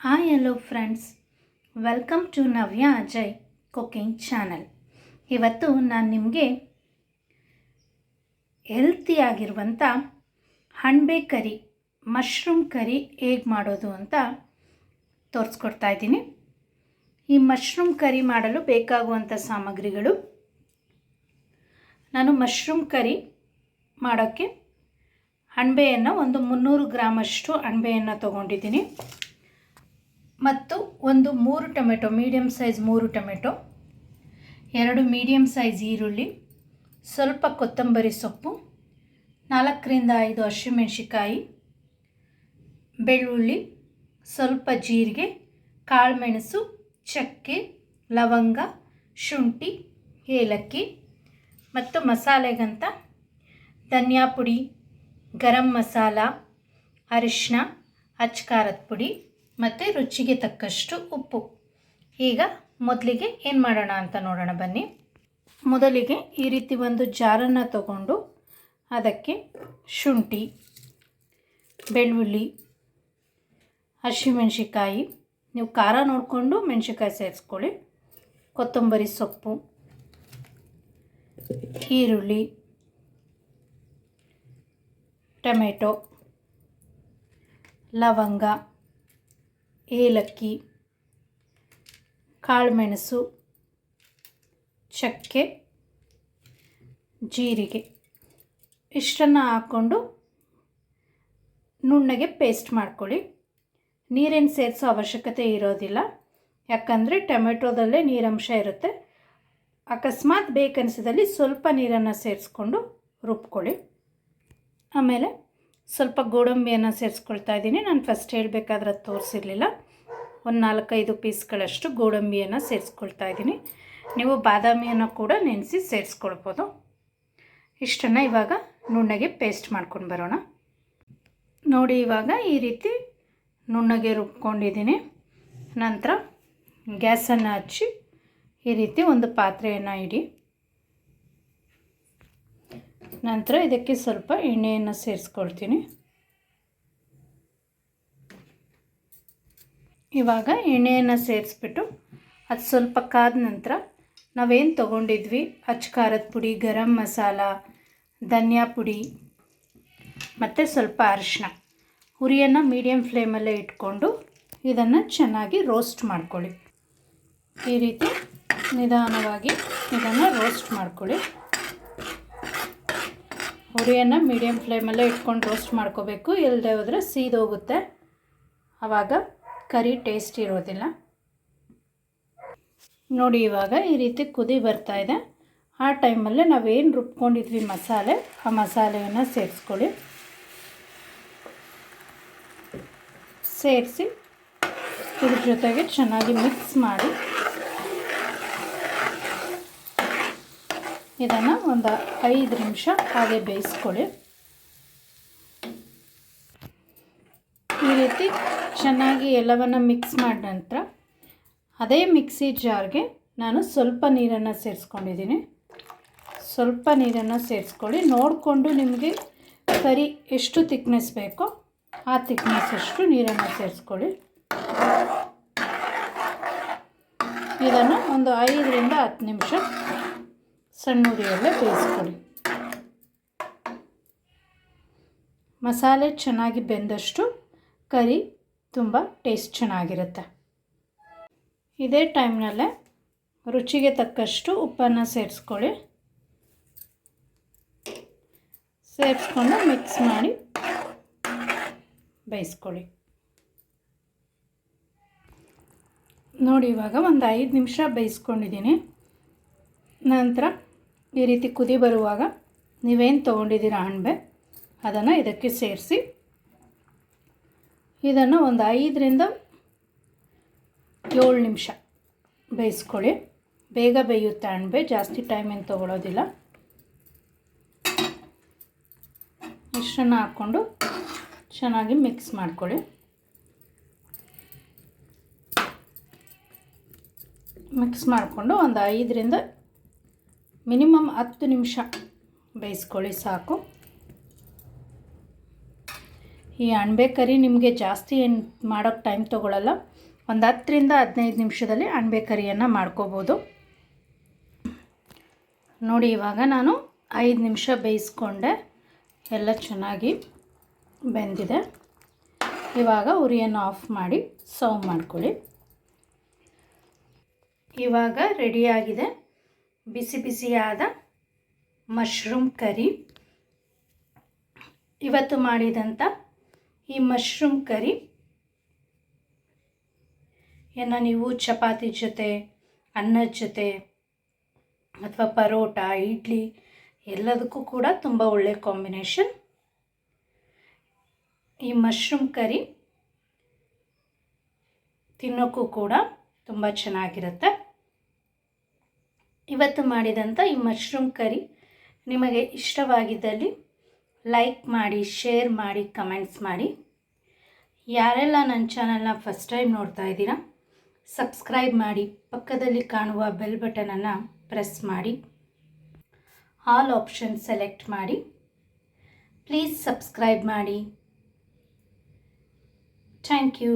Hi hello friends welcome to Navya Ajay cooking channel ಇವತ್ತು ನಾನು ನಿಮಗೆ ಹೆಲ್ತಿಯಾಗಿರುವಂಥ ಹಣ್ಬೆ ಕರಿ ಮಶ್ರೂಮ್ ಕರಿ ಹೇಗೆ ಮಾಡೋದು ಅಂತ ತೋರಿಸ್ಕೊಡ್ತಾ ಇದ್ದೀನಿ. ಈ ಮಶ್ರೂಮ್ ಕರಿ ಮಾಡಲು ಬೇಕಾಗುವಂಥ ಸಾಮಗ್ರಿಗಳು. ನಾನು ಮಶ್ರೂಮ್ ಕರಿ ಮಾಡೋಕ್ಕೆ ಅಣಬೆಯನ್ನು ಒಂದು ಮುನ್ನೂರು ಗ್ರಾಮಷ್ಟು ಅಣಬೆಯನ್ನು ತೊಗೊಂಡಿದ್ದೀನಿ. ಮತ್ತು ಒಂದು ಮೂರು ಟೊಮೆಟೊ ಮೀಡಿಯಮ್ ಸೈಜ್ ಮೂರು ಟೊಮೆಟೊ, ಎರಡು ಮೀಡಿಯಮ್ ಸೈಜ್ ಈರುಳ್ಳಿ, ಸ್ವಲ್ಪ ಕೊತ್ತಂಬರಿ ಸೊಪ್ಪು, ನಾಲ್ಕರಿಂದ ಐದು ಹಸಿಮೆಣಸಿಕಾಯಿ ಬೆಳ್ಳುಳ್ಳಿ, ಸ್ವಲ್ಪ ಜೀರಿಗೆ, ಕಾಳುಮೆಣಸು, ಚಕ್ಕೆ, ಲವಂಗ, ಶುಂಠಿ, ಏಲಕ್ಕಿ ಮತ್ತು ಮಸಾಲೆಗಂತ ಧನಿಯಾ ಪುಡಿ, ಗರಂ ಮಸಾಲ ಅರಿಶಿನ ಅಚ್ಕಾರದ ಪುಡಿ. ಮತ್ತು ರುಚಿಗೆ ತಕ್ಕಷ್ಟು ಉಪ್ಪು. ಈಗ ಮೊದಲಿಗೆ ಏನು ಮಾಡೋಣ ಅಂತ ನೋಡೋಣ ಬನ್ನಿ. ಮೊದಲಿಗೆ ಈ ರೀತಿ ಒಂದು ಜಾರನ್ನು ತಗೊಂಡು ಅದಕ್ಕೆ ಶುಂಠಿ, ಬೆಳ್ಳುಳ್ಳಿ ಹಸಿಮೆಣ್ಸಿಕಾಯಿ ನೀವು ಖಾರ ನೋಡಿಕೊಂಡು ಮೆಣಸಿಕಾಯಿ ಸೇರಿಸ್ಕೊಳ್ಳಿ. ಕೊತ್ತಂಬರಿ ಸೊಪ್ಪು, ಈರುಳ್ಳಿ, ಟೊಮೆಟೊ, ಲವಂಗ. ಏಲಕ್ಕಿ, ಕಾಳುಮೆಣಸು, ಚಕ್ಕೆ, ಜೀರಿಗೆ. ಇಷ್ಟನ್ನು ಹಾಕ್ಕೊಂಡು ನುಣ್ಣಗೆ ಪೇಸ್ಟ್ ಮಾಡ್ಕೊಳ್ಳಿ. ನೀರೇನು ಸೇರಿಸೋ ಅವಶ್ಯಕತೆ ಇರೋದಿಲ್ಲ. ಯಾಕಂದರೆ ಟೊಮೆಟೊದಲ್ಲೇ ನೀರಂಶ ಇರುತ್ತೆ. ಅಕಸ್ಮಾತ್ ಬೇಕನ್ಸಿದಲ್ಲಿ ಸ್ವಲ್ಪ ನೀರನ್ನು ಸೇರಿಸ್ಕೊಂಡು ರುಬ್ಕೊಳ್ಳಿ. ಆಮೇಲೆ ಸ್ವಲ್ಪ ಗೋಡಂಬಿಯನ್ನು ಸೇರಿಸ್ಕೊಳ್ತಾ ಇದ್ದೀನಿ. ನಾನು ಫಸ್ಟ್ ಹೇಳಬೇಕಾದ್ರೆ ಅದು ತೋರಿಸಿರಲಿಲ್ಲ. ಒಂದು ನಾಲ್ಕೈದು ಪೀಸ್ಗಳಷ್ಟು ಗೋಡಂಬಿಯನ್ನು ಸೇರಿಸ್ಕೊಳ್ತಾ ಇದ್ದೀನಿ. ನೀವು ಬಾದಾಮಿಯನ್ನು ಕೂಡ ನೆನೆಸಿ ಸೇರಿಸ್ಕೊಳ್ಬೋದು. ಇಷ್ಟನ್ನು ಇವಾಗ ನುಣ್ಣಗೆ ಪೇಸ್ಟ್ ಮಾಡ್ಕೊಂಡು ಬರೋಣ. ನೋಡಿ ಇವಾಗ ಈ ರೀತಿ ನುಣ್ಣಗೆ ರುಬ್ಕೊಂಡಿದ್ದೀನಿ. ನಂತರ ಗ್ಯಾಸನ್ನು ಹಚ್ಚಿ ಈ ರೀತಿ ಒಂದು ಪಾತ್ರೆಯನ್ನು ಇಡಿ. ನಂತರ ಇದಕ್ಕೆ ಸ್ವಲ್ಪ ಎಣ್ಣೆಯನ್ನು ಸೇರಿಸ್ಕೊಳ್ತೀನಿ. ಇವಾಗ ಎಣ್ಣೆಯನ್ನು ಸೇರಿಸ್ಬಿಟ್ಟು ಅದು ಸ್ವಲ್ಪ ಕಾದ ನಂತರ ನಾವೇನು ತೊಗೊಂಡಿದ್ವಿ? ಅಚ್ಕಾರದ ಪುಡಿ, ಗರಂ ಮಸಾಲ, ಧನಿಯಾ ಪುಡಿ, ಮತ್ತು ಸ್ವಲ್ಪ ಅರಿಶಿನ ಹುರಿಯನ್ನು ಮೀಡಿಯಮ್ ಫ್ಲೇಮಲ್ಲೇ ಇಟ್ಕೊಂಡು ಇದನ್ನು ಚೆನ್ನಾಗಿ ರೋಸ್ಟ್ ಮಾಡ್ಕೊಳ್ಳಿ. ಈ ರೀತಿ ನಿಧಾನವಾಗಿ ಇದನ್ನು ರೋಸ್ಟ್ ಮಾಡ್ಕೊಳ್ಳಿ. ಉರಿಯನ್ನು ಮೀಡಿಯಮ್ ಫ್ಲೇಮಲ್ಲೇ ಇಟ್ಕೊಂಡು ರೋಸ್ಟ್ ಮಾಡ್ಕೋಬೇಕು. ಇಲ್ಲದೆ ಹೋದರೆ ಸೀದೋಗುತ್ತೆ ಆವಾಗ ಕರಿ ಟೇಸ್ಟ್ ಇರೋದಿಲ್ಲ. ನೋಡಿ ಇವಾಗ ಈ ರೀತಿ ಕುದಿ ಬರ್ತಾ ಇದೆ. ಆ ಟೈಮಲ್ಲೇ ನಾವೇನು ರುಬ್ಕೊಂಡಿದ್ವಿ ಮಸಾಲೆ, ಆ ಮಸಾಲೆಯನ್ನು ಸೇರಿಸ್ಕೊಳ್ಳಿ. ಸೇರಿಸಿ ಇದ್ರ ಜೊತೆಗೆ ಚೆನ್ನಾಗಿ ಮಿಕ್ಸ್ ಮಾಡಿ. ಇದನ್ನು ಒಂದು ಐದು ನಿಮಿಷ ಹಾಗೆ ಬೇಯಿಸ್ಕೊಳ್ಳಿ. ಈ ರೀತಿ ಚೆನ್ನಾಗಿ ಎಲ್ಲವನ್ನು ಮಿಕ್ಸ್ ಮಾಡಿದ ನಂತರ ಅದೇ ಮಿಕ್ಸಿ ಜಾರ್ಗೆ ನಾನು ಸ್ವಲ್ಪ ನೀರನ್ನು ಸೇರಿಸ್ಕೊಂಡಿದ್ದೀನಿ. ಸ್ವಲ್ಪ ನೀರನ್ನು ಸೇರಿಸ್ಕೊಳ್ಳಿ. ನೋಡಿಕೊಂಡು ನಿಮಗೆ ಸರಿ ಎಷ್ಟು ತಿಕ್ನೆಸ್ ಬೇಕೋ ಆ ತಿಕ್ನೆಸ್ ಅಷ್ಟು ನೀರನ್ನು ಸೇರಿಸ್ಕೊಳ್ಳಿ. ಇದನ್ನು ಒಂದು ಐದರಿಂದ ಹತ್ತು ನಿಮಿಷ ಸಣ್ಣ ಉರಿಯಲ್ಲೇ ಬೇಯಿಸ್ಕೊಳ್ಳಿ. ಮಸಾಲೆ ಚೆನ್ನಾಗಿ ಬೆಂದಷ್ಟು ಕರಿ ತುಂಬ ಟೇಸ್ಟ್ ಚೆನ್ನಾಗಿರುತ್ತೆ. ಇದೇ ಟೈಮ್ನಲ್ಲೇ ರುಚಿಗೆ ತಕ್ಕಷ್ಟು ಉಪ್ಪನ್ನು ಸೇರಿಸ್ಕೊಳ್ಳಿ. ಸೇರಿಸ್ಕೊಂಡು ಮಿಕ್ಸ್ ಮಾಡಿ ಬೇಯಿಸ್ಕೊಳ್ಳಿ. ನೋಡಿ ಇವಾಗ ಒಂದು ಐದು ನಿಮಿಷ ಬೇಯಿಸ್ಕೊಂಡಿದ್ದೀನಿ. ನಂತರ ಈ ರೀತಿ ಕುದಿ ಬರುವಾಗ ನೀವೇನು ತೊಗೊಂಡಿದ್ದೀರ ಅಣಬೆ ಅದನ್ನು ಇದಕ್ಕೆ ಸೇರಿಸಿ. ಇದನ್ನು ಒಂದು ಐದರಿಂದ ಏಳು ನಿಮಿಷ ಬೇಯಿಸ್ಕೊಳ್ಳಿ. ಬೇಗ ಬೇಯುತ್ತೆ ಅಣಬೆ ಜಾಸ್ತಿ ಟೈಮ್ ಏನು ತೊಗೊಳೋದಿಲ್ಲ. ಮಿಶ್ರಣ ಹಾಕ್ಕೊಂಡು ಚೆನ್ನಾಗಿ ಮಿಕ್ಸ್ ಮಾಡ್ಕೊಳ್ಳಿ. ಮಿಕ್ಸ್ ಮಾಡಿಕೊಂಡು ಒಂದು ಐದರಿಂದ ಮಿನಿಮಮ್ ಹತ್ತು ನಿಮಿಷ ಬೇಯಿಸ್ಕೊಳ್ಳಿ ಸಾಕು. ಈ ಅಣಬೆ ಕರಿ ನಿಮಗೆ ಜಾಸ್ತಿ ಏನು ಮಾಡೋಕ್ಕೆ ಟೈಮ್ ತೊಗೊಳ್ಳಲ್ಲ ಒಂದು ಹತ್ತರಿಂದ ಹದಿನೈದು ನಿಮಿಷದಲ್ಲಿ ಅಣಬೆ ಕರಿಯನ್ನು ಮಾಡ್ಕೋಬೋದು. ನೋಡಿ, ಇವಾಗ ನಾನು ಐದು ನಿಮಿಷ ಬೇಯಿಸ್ಕೊಂಡೆ. ಎಲ್ಲ ಚೆನ್ನಾಗಿ ಬೆಂದಿದೆ. ಇವಾಗ ಉರಿಯನ್ನು ಆಫ್ ಮಾಡಿ ಸರ್ವ್ ಮಾಡ್ಕೊಳ್ಳಿ. ಇವಾಗ ರೆಡಿಯಾಗಿದೆ ಬಿಸಿ ಬಿಸಿಯಾದ ಮಶ್ರೂಮ್ ಕರಿ ಇವತ್ತು ಮಾಡಿದಂಥ ಈ ಮಶ್ರೂಮ್ ಕರಿ ಏನು ನೀವು ಚಪಾತಿ ಜೊತೆ ಅನ್ನದ ಜೊತೆ ಅಥವಾ ಪರೋಟ, ಇಡ್ಲಿ ಎಲ್ಲದಕ್ಕೂ ಕೂಡ ತುಂಬ ಒಳ್ಳೆ ಕಾಂಬಿನೇಷನ್ ಈ ಮಶ್ರೂಮ್ ಕರಿ ತಿನ್ನೋಕ್ಕೂ ಕೂಡ ತುಂಬ ಚೆನ್ನಾಗಿರುತ್ತೆ. ಇವತ್ತು ಮಾಡಿದಂಥ ಈ ಮಶ್ರೂಮ್ ಕರಿ ನಿಮಗೆ ಇಷ್ಟವಾಗಿದ್ದಲ್ಲಿ ಲೈಕ್ ಮಾಡಿ, ಶೇರ್ ಮಾಡಿ, ಕಮೆಂಟ್ಸ್ ಮಾಡಿ. ಯಾರೆಲ್ಲ ನನ್ನ ಚಾನಲ್ನ ಫಸ್ಟ್ ಟೈಮ್ ನೋಡ್ತಾ ಇದ್ದೀರಾ, ಸಬ್ಸ್ಕ್ರೈಬ್ ಮಾಡಿ, ಪಕ್ಕದಲ್ಲಿ ಕಾಣುವ ಬೆಲ್ ಬಟನನ್ನು ಪ್ರೆಸ್ ಮಾಡಿ. ಆಲ್ ಆಪ್ಷನ್ ಸೆಲೆಕ್ಟ್ ಮಾಡಿ. ಪ್ಲೀಸ್ ಸಬ್ಸ್ಕ್ರೈಬ್ ಮಾಡಿ. Thank you